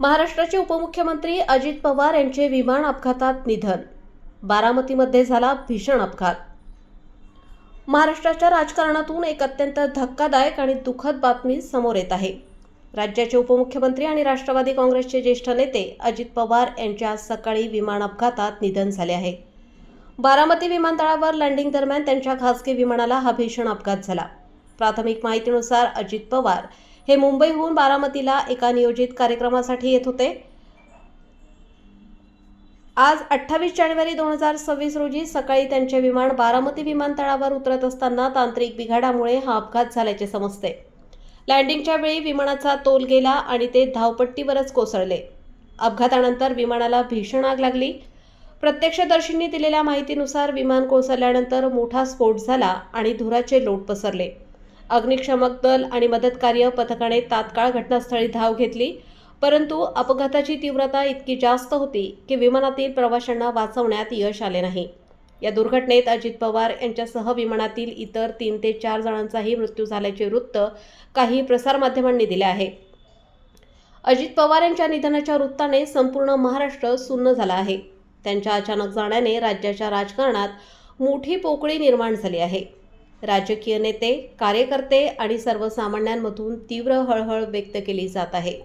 महाराष्ट्राचे उपमुख्यमंत्री अजित पवार यांचे विमान अपघातात निधन. बारामतीमध्ये झाला भीषण अपघात. महाराष्ट्राच्या राजकारणातून एक अत्यंत धक्कादायक आणि दुःखद बातमी समोर येत आहे. राज्याचे उपमुख्यमंत्री आणि राष्ट्रवादी काँग्रेसचे ज्येष्ठ नेते अजित पवार यांचे आज सकाळी विमान अपघातात निधन झाले आहे. बारामती विमानतळावर लँडिंग दरम्यान त्यांच्या खासगी विमानाला हा भीषण अपघात झाला. प्राथमिक माहितीनुसार अजित पवार हे मुंबईहून बारामतीला एका नियोजित कार्यक्रमासाठी येत होते. आज अठ्ठावीस जानेवारी दोन हजार सव्वीस रोजी सकाळी त्यांचे विमान बारामती विमानतळावर उतरत असताना तांत्रिक बिघाडामुळे हा अपघात झाल्याचे समजते. लँडिंगच्या वेळी विमानाचा तोल गेला आणि ते धावपट्टीवरच कोसळले. अपघातानंतर विमानाला भीषण आग लागली. प्रत्यक्षदर्शींनी दिलेल्या माहितीनुसार विमान कोसळल्यानंतर मोठा स्फोट झाला आणि धुराचे लोट पसरले. अग्निशमक दल आणि मदतकार्य पथकाने तात्काळ घटनास्थळी धाव घेतली. परंतु अपघाताची तीव्रता इतकी जास्त होती की विमानातील प्रवाशांना वाचवण्यात यश आले नाही. या दुर्घटनेत अजित पवार यांच्यासह विमानातील इतर तीन ते चार जणांचाही मृत्यू झाल्याचे वृत्त काही प्रसारमाध्यमांनी दिले आहे. अजित पवार यांच्या निधनाच्या वृत्ताने संपूर्ण महाराष्ट्र सुन्न झाला आहे. त्यांच्या अचानक जाण्याने राज्याच्या राजकारणात मोठी पोकळी निर्माण झाली आहे. राजकीय नेते कार्यकर्ते आणि सर्वसामान्यांमधून तीव्र हळहळ व्यक्त केली जात आहे.